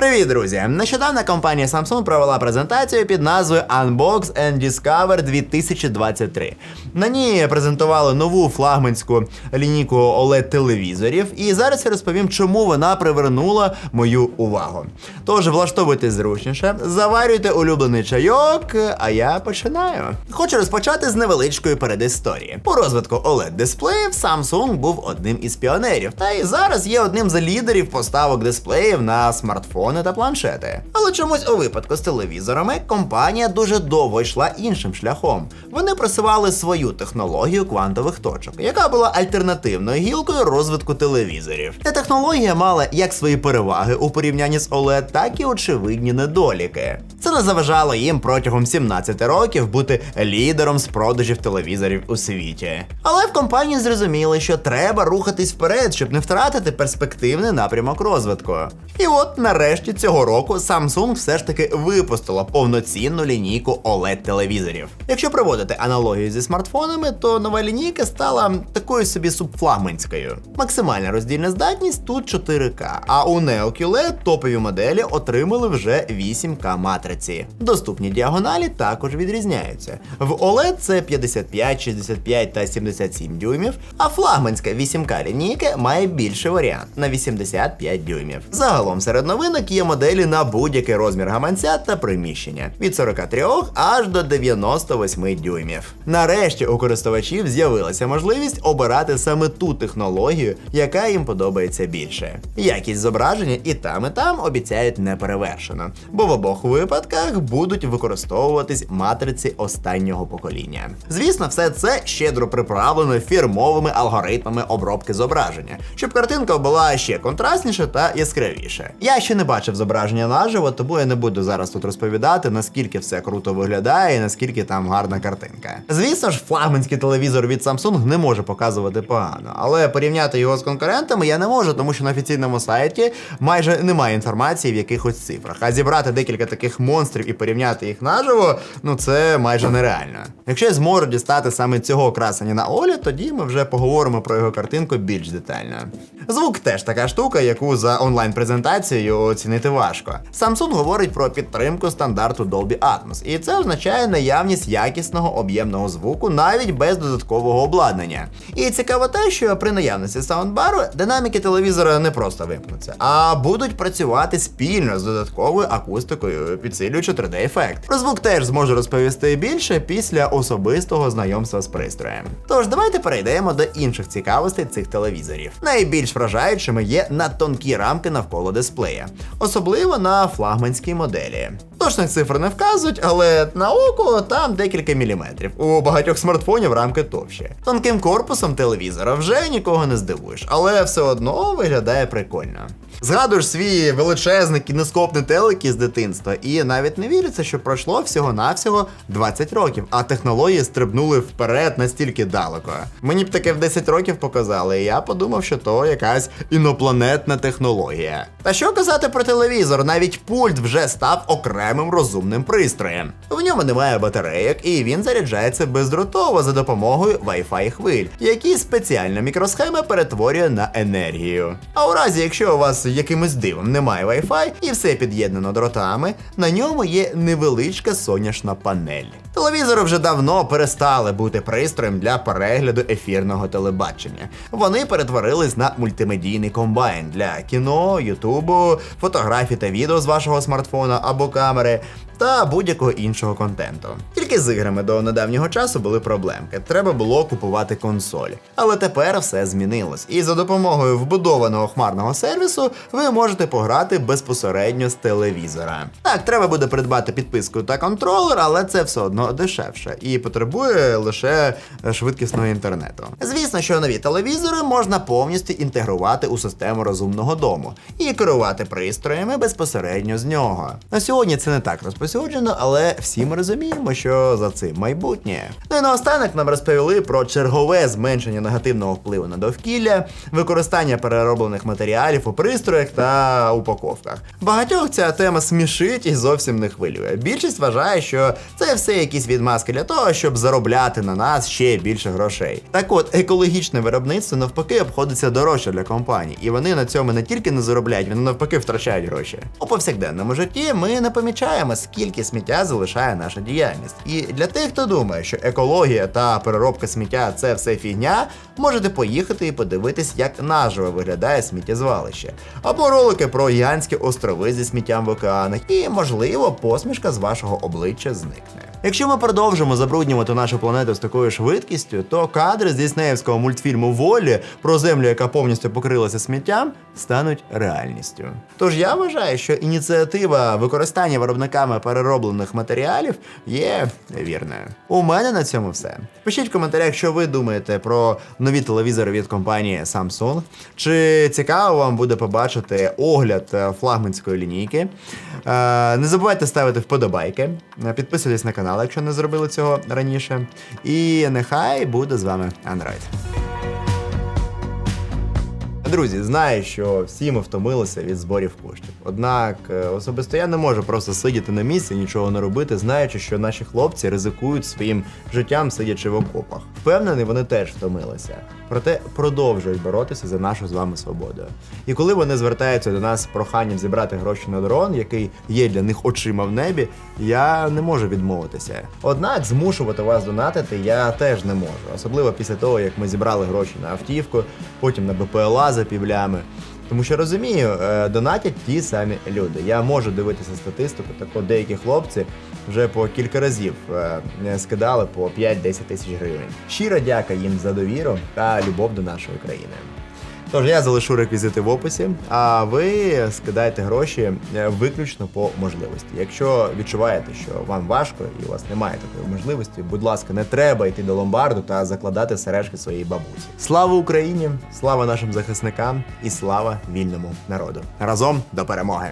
Привіт, друзі! Нещодавно компанія Samsung провела презентацію під назвою Unbox and Discover 2023. На ній презентували нову флагманську лінійку oled телевізорів, і зараз я розповім, чому вона привернула мою увагу. Тож влаштовуйтесь зручніше, заварюйте улюблений чайок, а я починаю. Хочу розпочати з невеличкої передісторії. У розвитку oled дисплеїв Samsung був одним із піонерів, та й зараз є одним з лідерів поставок дисплеїв на смартфони та планшети. Але чомусь у випадку з телевізорами компанія дуже довго йшла іншим шляхом. Вони просували свою технологію квантових точок, яка була альтернативною гілкою розвитку телевізорів. Ця технологія мала як свої переваги у порівнянні з OLED, так і очевидні недоліки. Це не заважало їм протягом 17 років бути лідером з продажів телевізорів у світі. Але в компанії зрозуміли, що треба рухатись вперед, щоб не втратити перспективний напрямок розвитку. І от нарешті цього року Samsung все ж таки випустила повноцінну лінійку oled телевізорів. Якщо проводити аналогію зі смартфонами, то нова лінійка стала такою собі субфлагманською. Максимальна роздільна здатність тут 4К, а у Neo топові моделі отримали вже 8К матриці. Доступні діагоналі також відрізняються. В OLED це 55, 65 та 77 дюймів, а флагманська 8К лінійка має більший варіант на 85 дюймів. Загалом серед новинок є моделі на будь-який розмір гаманця та приміщення від 43 аж до 98 дюймів. Нарешті у користувачів з'явилася можливість обирати саме ту технологію, яка їм подобається більше. Якість зображення і там, і там обіцяють неперевершено, бо в обох випадках будуть використовуватись матриці останнього покоління. Звісно, все це щедро приправлено фірмовими алгоритмами обробки зображення, щоб картинка була ще контрастніша та яскравіша. Я ще не бачив зображення наживо, тому я не буду зараз тут розповідати, наскільки все круто виглядає і наскільки там гарна картинка. Звісно ж, флагманський телевізор від Samsung не може показувати погано, але порівняти його з конкурентами я не можу, тому що на офіційному сайті майже немає інформації в якихось цифрах. А зібрати декілька таких монстрів і порівняти їх наживо, ну це майже нереально. Якщо я зможу дістати саме цього красення на Олі, тоді ми вже поговоримо про його картинку більш детально. Звук теж така штука, яку за онлайн-презентацією оцінити важко. Samsung говорить про підтримку стандарту Dolby Atmos, і це означає наявність якісного об'ємного звуку навіть без додаткового обладнання. І цікаво те, що при наявності саундбару динаміки телевізора не просто вимкнуться, а будуть працювати спільно з додатковою акустикою, підсилюючи 3D-ефект. Про звук теж зможу розповісти більше після особистого знайомства з пристроєм. Тож давайте перейдемо до інших цікавостей цих телевізорів. Найбільш вражаючими є надтонкі рамки навколо дисплея, особливо на флагманській моделі. Точних цифр не вказують, але на око там декілька міліметрів. У багатьох смартфонів рамки товщі. Тонким корпусом телевізора вже нікого не здивуєш, але все одно виглядає прикольно. Згадуєш свій величезний кінескопний телекі з дитинства, і навіть не віриться, що пройшло всього-навсього 20 років, а технології стрибнули вперед настільки далеко. Мені б таке в 10 років показали, і я подумав, що то якась інопланетна технологія. Та що казати про телевізор, навіть пульт вже став окремим розумним пристроєм. В ньому немає батарейок, і він заряджається бездротово за допомогою Wi-Fi хвиль, які спеціальна мікросхема перетворює на енергію. А у разі, якщо у вас якимось дивом немає Wi-Fi і все під'єднано дротами, на ньому є невеличка сонячна панель. Телевізори вже давно перестали бути пристроєм для перегляду ефірного телебачення. Вони перетворились на мультимедійний комбайн для кіно, ютубу, фотографій та відео з вашого смартфона або камери. Та будь-якого іншого контенту. Тільки з іграми до недавнього часу були проблемки. Треба було купувати консоль. Але тепер все змінилось. І за допомогою вбудованого хмарного сервісу ви можете пограти безпосередньо з телевізора. Так, треба буде придбати підписку та контролер, але це все одно дешевше і потребує лише швидкісного інтернету. Звісно, що нові телевізори можна повністю інтегрувати у систему розумного дому і керувати пристроями безпосередньо з нього. На сьогодні це не так розповсюджено, але всі ми розуміємо, що за цим майбутнє. Ну і наостанок нам розповіли про чергове зменшення негативного впливу на довкілля, використання перероблених матеріалів у пристроях та упаковках. Багатьох ця тема смішить і зовсім не хвилює. Більшість вважає, що це все якісь відмазки для того, щоб заробляти на нас ще більше грошей. Так от, екологічне виробництво навпаки обходиться дорожче для компаній, і вони на цьому не тільки не заробляють, вони навпаки втрачають гроші. У повсякденному житті ми не помічаємо, скільки сміття залишає наша діяльність. І для тих, хто думає, що екологія та переробка сміття це все фігня, можете поїхати і подивитись, як наживо виглядає сміттєзвалище, або ролики про гігантські острови зі сміттям в океанах, і, можливо, посмішка з вашого обличчя зникне. Якщо ми продовжимо забруднювати нашу планету з такою швидкістю, то кадри з діснеївського мультфільму Волі про землю, яка повністю покрилася сміттям, стануть реальністю. Тож я вважаю, що ініціатива використання виробниками перероблених матеріалів є вірною. У мене на цьому все. Пишіть в коментарях, що ви думаєте про нові телевізори від компанії Samsung. Чи цікаво вам буде побачити огляд е, флагманської лінійки? Е, Не забувайте ставити вподобайки, е, підписуйтесь на канал, якщо не зробили цього раніше. І нехай буде з вами Android. Друзі, знаю, що всі ми втомилися від зборів коштів. Однак е, особисто я не можу просто сидіти на місці, нічого не робити, знаючи, що наші хлопці ризикують своїм життям, сидячи в окопах. Впевнений, вони теж втомилися. Проте продовжують боротися за нашу з вами свободу. І коли вони звертаються до нас з проханням зібрати гроші на дрон, який є для них очима в небі, я не можу відмовитися. Однак змушувати вас донатити я теж не можу, особливо після того, як ми зібрали гроші на автівку, потім на БПЛА за півлями. Тому що розумію, е, донатять ті самі люди. Я можу дивитися статистику, так от деякі хлопці вже по кілька разів е, скидали по 5-10 тисяч гривень. Щиро дяка їм за довіру та любов до нашої країни. Тож я залишу реквізити в описі, а ви скидайте гроші е, виключно по можливості. Якщо відчуваєте, що вам важко і у вас немає такої можливості, будь ласка, не треба йти до ломбарду та закладати сережки своїй бабусі. Слава Україні! Слава нашим захисникам і слава вільному народу! Разом до перемоги!